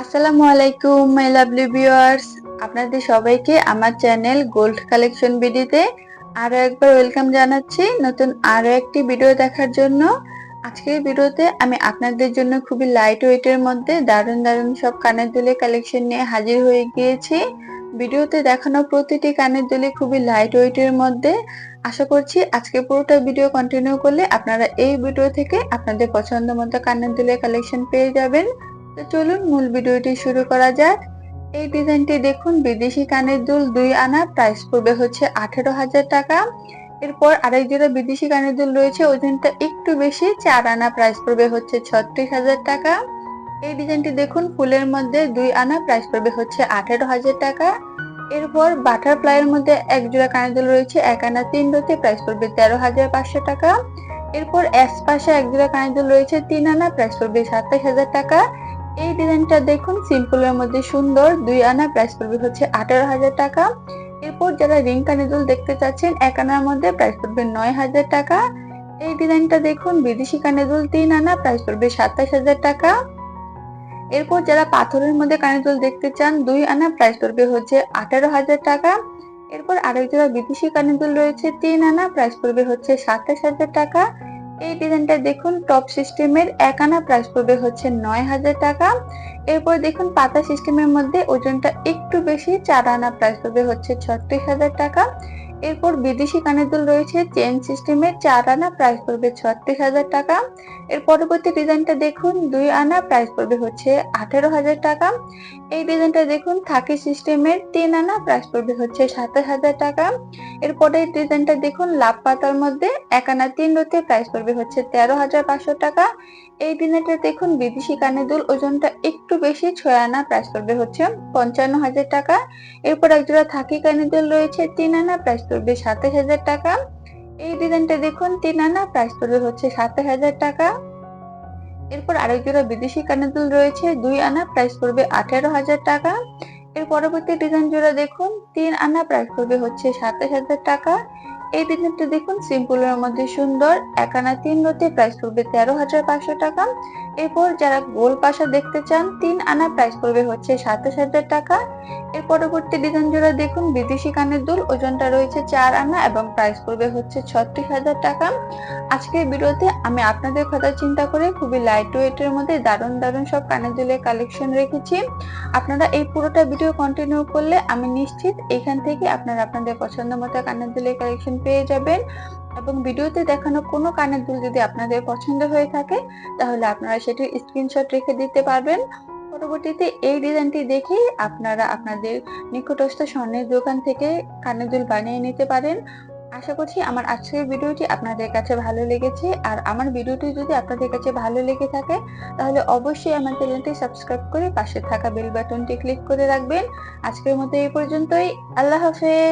আসসালামু আলাইকুম my lovely viewers আপনাদের সবাইকে আমার চ্যানেল গোল্ড কালেকশন ভিডিওতে আরও একবার ওয়েলকাম জানাচ্ছি। নতুন আরও একটি ভিডিও দেখার জন্য। আজকের ভিডিওতে আমি আপনাদের জন্য খুবই লাইট ওয়েটের মধ্যে দারুণ দারুণ সব কানের দুলে কালেকশন নিয়ে হাজির হয়ে গিয়েছি। ভিডিওতে দেখানো প্রতিটি কানের দুলে খুবই লাইট ওয়েটের মধ্যে। আশা করছি আজকে পুরোটা ভিডিও কন্টিনিউ করলে আপনারা এই ভিডিও থেকে আপনাদের পছন্দ মতো কানের দুলে কালেকশন পেয়ে যাবেন। তো চলুন মূল ভিডিওটি শুরু করা যাক। এই ডিজাইনটি দেখুন, বিদেশি কানের দুল দুই আনা প্রাইস পড়বে হচ্ছে আঠেরো হাজার টাকা। এরপর আরেক জোড়া বিদেশি কানের দুল রয়েছে, ওজনটা একটু বেশি, চার আনা প্রাইস পড়বে হচ্ছে ছত্রিশ হাজার টাকা। এই ডিজাইনটি দেখুন, ফুলের মধ্যে দুই আনা প্রাইস পড়বে হচ্ছে আঠেরো হাজার টাকা। এরপর বাটারফ্লাইয়ের মধ্যে এক জোড়া কানের দুল রয়েছে, এক আনা, তিন রোতে প্রাইস পড়বে তেরো হাজার পাঁচশো টাকা। এরপর এস পাশে এক জোড়া কানের দুল রয়েছে, তিন আনা প্রাইস পড়বে সাতাশ হাজার টাকা। এই ডিজাইনটা দেখুন সিম্পলের মধ্যে সুন্দর, দুই আনা প্রাইস পড়বে হচ্ছে আঠারো হাজার টাকা। এরপর যারা রিং কানেদুল দেখতে চাচ্ছেন, এক আনার মধ্যে প্রাইস পড়বে নয় হাজার টাকা। এই ডিজাইনটা দেখুন, বিদেশি কানেদুল তিন আনা প্রাইস পড়বে সাতাশ হাজার টাকা। এরপর যারা পাথরের মধ্যে কানেদুল দেখতে চান, দুই আনা প্রাইস পড়বে হচ্ছে আঠারো হাজার টাকা। এরপর আরেক যারা বিদেশি কানেদুল রয়েছে, তিন আনা প্রাইস পড়বে হচ্ছে সাতাশ হাজার টাকা। এই ডিজাইনটা দেখুন টপ সিস্টেমের এক আনা প্রাইস পড়বে হচ্ছে নয় হাজার টাকা। এরপর দেখুন, পাতা সিস্টেমের মধ্যে ওজনটা একটু বেশি চার আনা প্রাইস পড়বে হচ্ছে ছত্রিশ হাজার টাকা। এরপর বিদেশি কানের দুল রয়েছে চেন সিস্টেমের চার আনা প্রাইস পড়বে ছত্রিশ হাজার টাকা। এর পরবর্তী ডিজাইনটা দেখুন, দুই আনা প্রাইস পড়বে হচ্ছে আঠেরো হাজার টাকা। এই ডিজাইনটা দেখুন, থাকি সিস্টেমের তিন আনা প্রাইস পড়বে হচ্ছে সাতাশ হাজার টাকা। এরপরে ডিজাইনটা দেখুন, লাভ পাতার মধ্যে এক আনা তিন রোতে প্রাইস পড়বে হচ্ছে তেরো হাজার পাঁচশো টাকা। এই ডিজাইনটা দেখুন, বিদেশি কানের দুল, ওজনটা একটু বেশি, ছয় আনা প্রাইস পড়বে হচ্ছে পঞ্চান্ন হাজার টাকা। এরপর একজোড়া থাকি কানের দুল রয়েছে, তিন আনা প্রাইস পড়বে সাতাশ হাজার টাকা। এই ডিজাইনটা দেখুন, তিন আনা প্রাইস পড়বে হচ্ছে সাতাশ হাজার টাকা। এরপর আরেক জোড়া বিদেশি কানাদুল রয়েছে, দুই আনা প্রাইস পড়বে আঠারো হাজার টাকা। এর পরবর্তী ডিজাইন জোড়া দেখুন, তিন আনা প্রাইস পড়বে হচ্ছে সাতাশ হাজার টাকা। এই ডিজাইনটা দেখুন সিম্পলের মধ্যে সুন্দর, এক আনা, তিন রোতে প্রাইস পড়বে তেরো হাজার পাঁচশো টাকা। এরপর যারা গোল পাশা দেখতে চান, তিন আনা প্রাইস পড়বে হচ্ছে সাতাশ হাজার টাকা। এর পরবর্তী ডিজাইন জোড়া দেখুন, বিদেশি কানের দুল, ওজনটা রয়েছে চার আনা এবং প্রাইস পড়বে হচ্ছে ছত্রিশ হাজার টাকা। আজকের ভিডিওতে আমি আপনাদের কথা চিন্তা করে খুবই লাইট ওয়েটের মধ্যে দারুণ দারুণ সব কানের দুলের কালেকশন রেখেছি। আপনারা এই পুরোটা ভিডিও কন্টিনিউ করলে আমি নিশ্চিত এখান থেকে আপনারা আপনাদের পছন্দ মতো কানের দুলের কালেকশন পেয়ে যাবেন। এবং ভিডিওতে দেখানো কোনো কানের দুল যদি আপনাদের পছন্দ হয়ে থাকে, তাহলে আপনারা সেটির স্ক্রিনশট রেখে দিতে পারবেন। পরবর্তীতে এই ডিজাইনটি দেখে আপনারা আপনাদের নিকটস্থ স্বর্ণের দোকান থেকে কানের দুল বানিয়ে নিতে পারেন। আশা করছি আমার আজকের ভিডিওটি আপনাদের কাছে ভালো লেগেছে। আর আমার ভিডিওটি যদি আপনাদের কাছে ভালো লেগে থাকে, তাহলে অবশ্যই আমার চ্যানেলটি সাবস্ক্রাইব করে পাশে থাকা বেল বাটনটি ক্লিক করে রাখবেন। আজকের মতো এই পর্যন্তই। আল্লাহ হাফেজ।